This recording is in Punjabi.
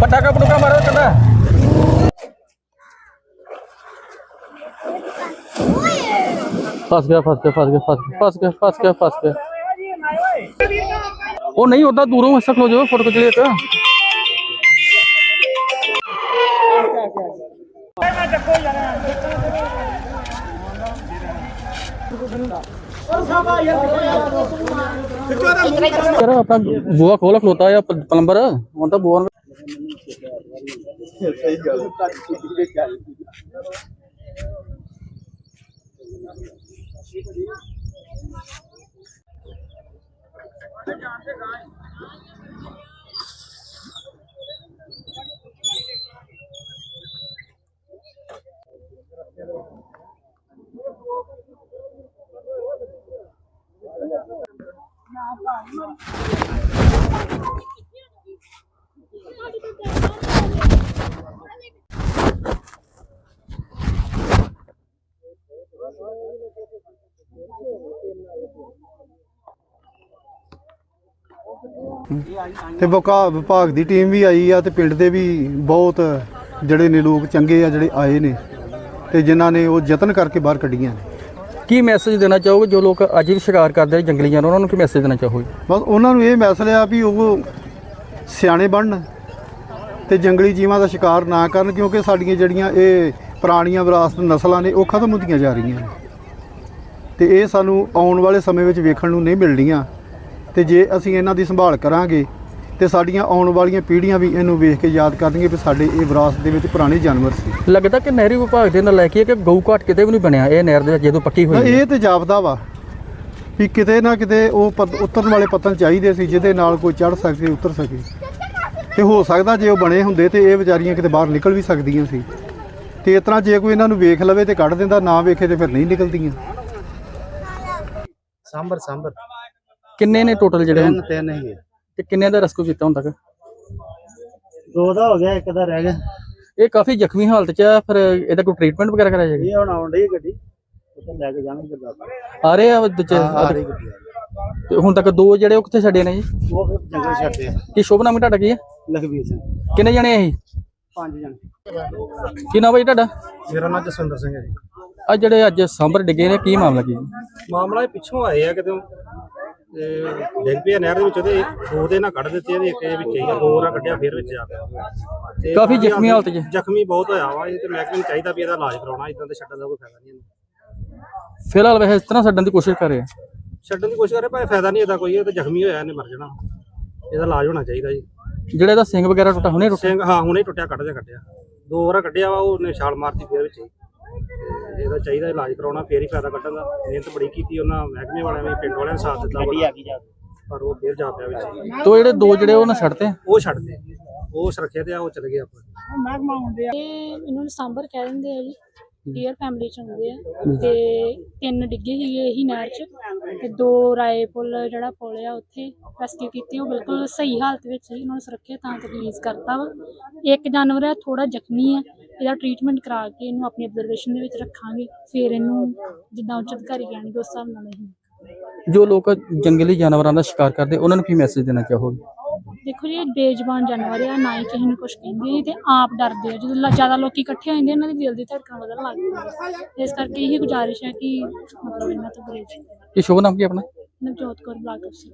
ਪਟਾਕਾ ਪਟੂਕਾ ਮਾਰੋ ਕੰਦਾ ਫਸ ਗਿਆ ਫਸ ਗਿਆ ਫਸ ਗਿਆ ਫਸ ਗਿਆ ਫਸ ਗਿਆ ਫਸ ਗਿਆ ਫਸ ਗਿਆ। ਉਹ ਨਹੀਂ ਉਦਾਂ ਦੂਰੋਂ ਹੱਸਾ ਖਲੋ ਜਾਓ ਫੋਟੋ ਖਿੱਚ ਲਈ ਇੱਕ। ਯਾਰ ਆਪਣਾ ਬੂਆ ਖੋਲਾ ਖਲੋਤਾ ਆ ਪ- ਪਲੰਬਰ? ਹੁਣ ਤਾਂ ਬੂਆ ਤੇ ਵਿਕਾ ਵਿਭਾਗ ਦੀ ਟੀਮ ਵੀ ਆਈ ਆ ਤੇ ਪਿੰਡ ਦੇ ਵੀ ਬਹੁਤ ਜਿਹੜੇ ਨੇ ਲੋਕ ਚੰਗੇ ਆ ਜਿਹੜੇ ਆਏ ਨੇ ਤੇ ਜਿਨ੍ਹਾਂ ਨੇ ਉਹ ਯਤਨ ਕਰਕੇ ਬਾਹਰ ਕੱਢੀਆਂ ਨੇ। ਕੀ ਮੈਸੇਜ ਦੇਣਾ ਚਾਹੋਗੇ? ਜੋ ਲੋਕ ਅੱਜ ਵੀ ਸ਼ਿਕਾਰ ਕਰਦੇ ਜੰਗਲੀ ਜਾਨਵਰ ਉਹਨਾਂ ਨੂੰ ਕੀ ਮੈਸੇਜ ਦੇਣਾ ਚਾਹੋਗੇ? ਬਸ ਉਹਨਾਂ ਨੂੰ ਇਹ ਮੈਸੇਜ ਆ ਵੀ ਉਹ ਸਿਆਣੇ ਬਣਨ ਤੇ ਜੰਗਲੀ ਜੀਵਾਂ ਦਾ ਸ਼ਿਕਾਰ ਨਾ ਕਰਨ ਕਿਉਂਕਿ ਸਾਡੀਆਂ ਜਿਹੜੀਆਂ ਇਹ ਪੁਰਾਣੀਆਂ ਵਿਰਾਸਤ ਨਸਲਾਂ ਨੇ ਉਹ ਖਤਮ ਹੁੰਦੀਆਂ ਜਾ ਰਹੀਆਂ ਨੇ। ਤੇ ਇਹ ਸਾਨੂੰ ਆਉਣ ਵਾਲੇ ਸਮੇਂ ਵਿੱਚ ਵੇਖਣ ਨੂੰ ਨਹੀਂ ਮਿਲਣੀਆਂ। ਤੇ ਜੇ ਅਸੀਂ ਇਹਨਾਂ ਦੀ ਸੰਭਾਲ ਕਰਾਂਗੇ ਤੇ ਸਾਡੀਆਂ ਆਉਣ ਵਾਲੀਆਂ ਪੀੜ੍ਹੀਆਂ ਵੀ ਇਹਨੂੰ ਵੇਖ ਕੇ ਯਾਦ ਕਰਨਗੀਆਂ ਵੀ ਸਾਡੇ ਇਹ ਵਿਰਾਸਤ ਦੇ ਵਿੱਚ ਪੁਰਾਣੇ ਜਾਨਵਰ ਸੀ। ਲੱਗਦਾ ਕਿ ਨਹਿਰੀ ਵਿਭਾਗ ਦੇ ਨਾਲ ਲੈ ਕੇ ਕਿ ਗਊ ਘਾਟ ਕਿਤੇ ਵੀ ਨਹੀਂ ਬਣਿਆ ਇਹ ਨਹਿਰ ਦੇ ਵਿੱਚ ਜਦੋਂ ਪੱਕੀ ਤਾਂ ਹੋਈ ਇਹ ਤੇ ਜਾਪਦਾ ਵਾ ਵੀ ਕਿਤੇ ਨਾ ਕਿਤੇ ਉਹ ਪਤ- ਉਤਰਨ ਵਾਲੇ ਪਤਨ ਚਾਹੀਦੇ ਸੀ ਜਿਹਦੇ ਨਾਲ ਕੋਈ ਚੜ ਸਕੇ ਉਤਰ ਸਕੇ। ਤੇ ਹੋ ਸਕਦਾ ਜੇ ਉਹ ਬਣੇ ਹੁੰਦੇ ਤੇ ਇਹ ਵਿਚਾਰੀਆਂ ਕਿਤੇ ਬਾਹਰ ਨਿਕਲ ਵੀ ਸਕਦੀਆਂ ਸੀ। ਤੇ ਇਸ ਤਰ੍ਹਾਂ ਜੇ ਕੋਈ ਇਹਨਾਂ ਨੂੰ ਵੇਖ ਲਵੇ ਤੇ ਕੱਢ ਦਿੰਦਾ ਨਾ ਵੇਖੇ ਤੇ ਫਿਰ ਨਹੀਂ ਨਿਕਲਦੀਆਂ। ਸਾਂਬਰ ਸਾਂਬਰ ਕਿੰਨੇ ਨੇ ਟੋਟਲ ਜਿਹੜੇ ਹੁਣ? ਤਿੰਨ ਹੀ ਹੈ ਤੇ ਕਿੰਨੇ ਦਾ ਰੈਸਕਿਊ ਕੀਤਾ ਹੁਣ ਤੱਕ? ਦੋ ਦਾ ਹੋ ਗਿਆ ਇੱਕ ਦਾ ਰਹਿ ਗਿਆ। ਇਹ ਕਾਫੀ ਜ਼ਖਮੀ ਹਾਲਤ 'ਚ ਆ ਫਿਰ ਇਹਦਾ ਕੋਈ ਟ੍ਰੀਟਮੈਂਟ ਵਗੈਰਾ ਕਰਾਇਆ ਜਾਏਗਾ? ਇਹ ਹੁਣ ਆਉਣ ਡਈ ਗੱਡੀ। ਉੱਥੇ ਲੈ ਕੇ ਜਾਣਗੇ ਗੁਰਦਾਸਪੁਰ ਆ ਰਹੇ ਆ ਦੂਜੇ ਆ ਰਹੀ ਗੱਡੀ। ਆ ਤੇ ਹੁਣ ਤੱਕ ਦੋ ਜਿਹੜੇ ਉਹ ਕਿੱਥੇ ਛੱਡੇ ਨੇ ਜੀ। ਉਹ ਫਿਰ ਜੰਗਲ ਛੱਡਦੇ ਆ। ਕੀ ਸ਼ੁਭ ਨਾਮ ਤੁਹਾਡਾ ਕੀ ਹੈ? ਲਖਵੀਰ ਸਿੰਘ। ਕਿੰਨੇ ਜਣੇ ਆ ਇਹ? ਪੰਜ ਜਣ। ਕੀ ਨਾਮ ਹੈ ਜੀ ਤੁਹਾਡਾ? ਮੇਰਾ ਨਾਮ ਜਸਵਿੰਦਰ ਸਿੰਘ ਹੈ ਜੀ। ਆ ਜਿਹੜੇ ਅੱਜ ਸਾਂਭਰ ਡਿੱਗੇ ਨੇ ਕੀ ਮਾਮਲਾ ਕੀ ਹੈ? ਮਾਮਲਾ ਇਹ ਪਿੱਛੋਂ ਆਏ ਆ ਕਿਤੇ ਡਿੱਗ ਪਿਆ ਨਹਿਰ ਦੇ ਵਿੱਚ ਉਹਦੇ ਦੋ ਦੇ ਨਾਲ ਕੱਢ ਦਿੱਤੇ ਇਹਦੇ ਇੱਕ ਦੇ ਵਿੱਚ ਹੀ ਆ, ਦੋ ਰਾਂ ਕੱਢਿਆ ਫਿਰ ਵਿੱਚ ਆ ਤੇ ਕਾਫੀ ਜ਼ਖਮੀ ਹਾਲਤ 'ਚ। ਜ਼ਖਮੀ ਬਹੁਤ ਹੋਇਆ ਵਾ ਇਹ ਤੇ ਮਹਿਕਮੇ ਨੂੰ ਚਾਹੀਦਾ ਵੀ ਇਹਦਾ ਇਲਾਜ ਕਰਾਉਣਾ ਇਦਾਂ ਤੇ ਛੱਡਣ ਦਾ ਕੋਈ ਫਾਇਦਾ ਨਹੀਂ ਫਿਲਹਾਲ ਵੈਸੇ ਇਸ ਤਰ੍ਹਾਂ ਛੱਡਣ ਦੀ ਕੋਸ਼ਿਸ਼ ਕਰ ਰਹੇ ਛੱਡਣ ਦੀ ਕੋਸ਼ਿਸ਼ ਕਰੇ ਭਾਵੇਂ ਫਾਇਦਾ ਨਹੀਂ ਇਹਦਾ ਕੋਈ ਇਹ ਤੇ ਜ਼ਖਮੀ ਹੋਇਆ ਇਹਨੇ ਮਰ ਜਾਣਾ। ਇਹਦਾ ਇਲਾਜ ਹੋਣਾ ਚਾਹੀਦਾ ਜੀ। ਜਿਹੜਾ ਇਹਦਾ ਸਿੰਘ ਵਗੈਰਾ ਟੁੱਟਾ ਹੁਣੇ ਟੁੱਟਾ ਸਿੰਘ ਹਾਂ ਹੁਣੇ ਟੁੱਟਿਆ ਕੱਢ ਦਿਆ ਕੱਢਿਆ। ਦੋ ਵਾਰ ਕੱਢਿਆ ਵਾ ਉਹਨੇ ਛਾਲ ਮਾਰਤੀ ਫਿਰ ਵਿੱਚ ਇਹਦਾ ਚਾਹੀਦਾ ਇਲਾਜ ਕਰਾਉਣਾ ਫੇਰ ਹੀ ਫਾਇਦਾ ਕੱਢਣ ਦਾ ਮਿਹਨਤ ਬੜੀ ਕੀਤੀ ਉਹਨਾਂ ਮਹਿਕਮੇ ਵਾਲਿਆਂ ਨੇ ਪਿੰਡ ਵਾਲਿਆਂ ਨੇ ਸਾਥ ਦਿੱਤਾ ਬੜਾ। ਪਰ ਉਹ ਫੇਰ ਜਾ ਪਿਆ ਵਿੱਚ। ਤੋ ਜਿਹੜੇ ਦੋ ਜਿਹੜੇ ਉਹ ਨਾ ਛੱਡਤੇ? ਉਹ ਛੱਡਦੇ। ਉਹ ਸੁਰੱਖਿਆ ਤੇ ਆ ਉਹ ਚਲੇ ਗਏ ਆਪਾਂ। ਇਹ ਇਹਨਾਂ ਨੂੰ ਸਾਂਬਰ ਕਹਿ ਦਿੰਦੇ ਆ ਜੀ। ਡੀਅਰ ਫੈਮਿਲੀ ਚ ਹੁੰਦੇ ਆ। ਤੇ ਤਿੰਨ ਡਿੱਗੇ ਸੀਗੇ ਇਹੀ ਨਹਿਰ ਚ। ਤੇ ਦੋ ਰਾਏ ਪੁੱਲ ਜਿਹੜਾ ਪੁੱਲ ਆ ਉੱਥੇ ਰੈਸਕਿਊ ਕੀਤੀ। ਉਹ ਬਿਲਕੁਲ ਸਹੀ ਹਾਲਤ ਵਿੱਚ ਸੀ। ਉਹਨਾਂ ਨੂੰ ਸੁਰੱਖਿਅਤ ਥਾਂ ਤੇ ਰਿਲੀਜ਼ ਕਰਤਾ ਵਾ। ਇੱਕ ਜਾਨਵਰ ਹੈ ਥੋੜਾ ਜ਼ਖਮੀ ਹੈ ਇਹਦਾ ਟ੍ਰੀਟਮੈਂਟ ਕਰਾ ਕੇ ਇਹਨੂੰ ਆਪਣੀ ਅਬਜ਼ਰਵੇਸ਼ਨ ਦੇ ਵਿੱਚ ਰੱਖਾਂਗੇ ਫਿਰ ਇਹਨੂੰ ਜਿੱਦਾਂ ਉੱਚ ਅਧਿਕਾਰੀ ਕਹਿਣਗੇ ਉਸ ਹਿਸਾਬ ਨਾਲ ਅਸੀਂ ਜੋ ਲੋਕ ਜੰਗਲੀ ਜਾਨਵਰਾਂ ਦਾ ਸ਼ਿਕਾਰ ਕਰਦੇ ਉਹਨਾਂ ਨੂੰ ਕੀ ਮੈਸੇਜ ਦੇਣਾ ਚਾਹੋਗੇ? ਦੇਖੋ ਜੀ ਇਹ ਬੇਜ਼ਬਾਨ ਜਾਨਵਰ ਆ ਨਾ ਹੀ ਕਿਸੇ ਨੂੰ ਕੁਝ ਕਹਿੰਦੇ ਤੇ ਆਪ ਡਰਦੇ ਆ। ਜਦੋਂ ਲ- ਜ਼ਿਆਦਾ ਲੋਕੀ ਇਕੱਠੇ ਹੋ ਜਾਂਦੇ ਇਹਨਾਂ ਦੀ ਦਿਲ ਦੀ ਧੜਕਣ ਵਧਣ ਲੱਗ ਜਾਂਦੀ ਹੈ ਇਸ ਕਰਕੇ ਇਹੀ ਗੁਜ਼ਾਰਿਸ਼ ਹੈ ਕਿ ਮਤਲਬ ਇਹਨਾਂ ਤੋਂ ਗੁਰੇਜ਼ ਕੀ ਸ਼ੁਭ ਨਾਮ ਕੀ ਆਪਣਾ? ਨਵਜੋਤ ਕੌਰ ਬਲਾਕ ਅਫਸਰ।